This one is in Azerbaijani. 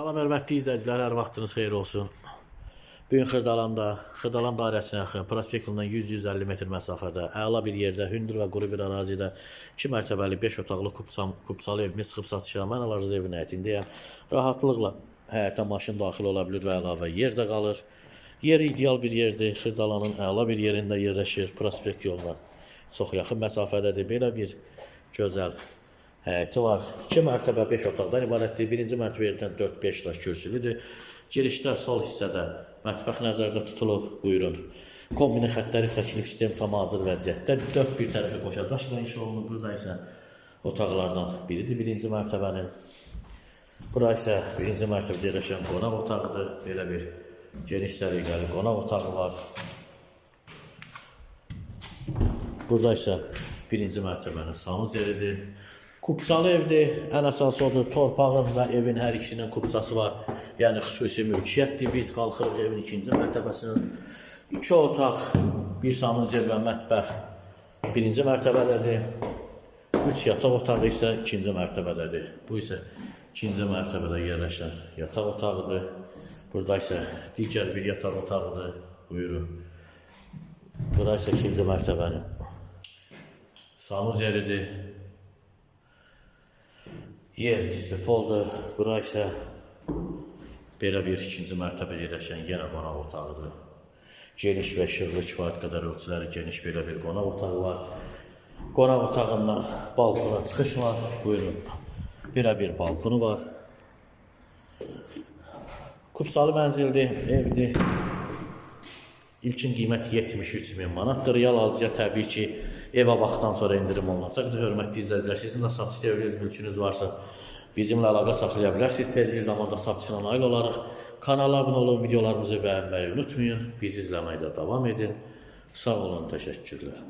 Salam hörmətli izləyicilər, hər vaxtınız xeyir olsun. Bu gün Xırdalanda, Xırdalan dairəsinə yaxın, prospektından 100-150 metr məsafədə, əla bir yerdə, hündür və quru bir ərazidə 2 mərtəbəli 5 otaqlı kupçam, kupçalı evimiz çıxıb satışa. Mən alarız evin həyətindəyəm. Rahatlıqla həyətə maşın daxil ola bilir və əlavə yer də qalır. Yer ideal bir yerdir. Xırdalanın əla bir yerində yerləşir, prospekt yoluna. Çox yaxın məsafədədir. Belə bir gözəl həyəti var. 2 mərtəbə 5 otaqdan ibarətdir. Birinci mərtəbədən 4-5 daş kürsülüdür. Girişdə sol hissədə mətbəx nəzərdə tutulub. Buyurun. Kombini xəttləri çəkilib sistem tam hazır vəziyyətdədir. Dörd bir tərəfi qoşa daşla inşa olunub. Burada isə otaqlardan biridir birinci mərtəbənin. Bura isə birinci mərtəbədə yerləşən qonaq otağıdır. Belə bir geniş səliqəli qonaq otağı var. Burada isə birinci mərtəbənin sanuz yeridir. Kupsalı evdir. Ən əsası odur. Torpağın və evin hər ikisinin kupsası var. Yəni xüsusi mülkiyyətdir. Biz qalxırıq evin ikinci mərtəbəsinin. İki otaq, bir sanuz yer və mətbəx birinci mərtəbədədir. Üç yataq otağı isə ikinci mərtəbədədir. Bu isə ikinci mərtəbədə yerləşən yataq otağıdır. Burada isə digər bir yataq otağıdır. Buyurun. Bura isə ikinci mərtəbənin sanuz yeridir. Yer istifoldur. Bura isə belə bir ikinci mərtəbədə yerləşən yenə qonaq otağıdır. Geniş və işıqlı kifayət qədər ölçüləri geniş belə bir qonaq otağı var. Qonaq otağından balkona çıxış var. Buyurun. Belə bir balkonu var. Kupsalı mənzildir, evdir. İlkin qiyməti 73 min manatdır. Real alıcıya təbii ki, evə baxdan sonra endirim olunacaqdır. Hörmətli izləyicilər, sizin də satış devriniz, mülkünüz varsa bizimlə əlaqə saxlaya bilərsiniz. Tezli zamanda satışına nail olarıq. Kanala abunə olun, videolarımızı bəyənməyi unutmayın. Bizi izləməkdə davam edin. Sağ olun, təşəkkürlər.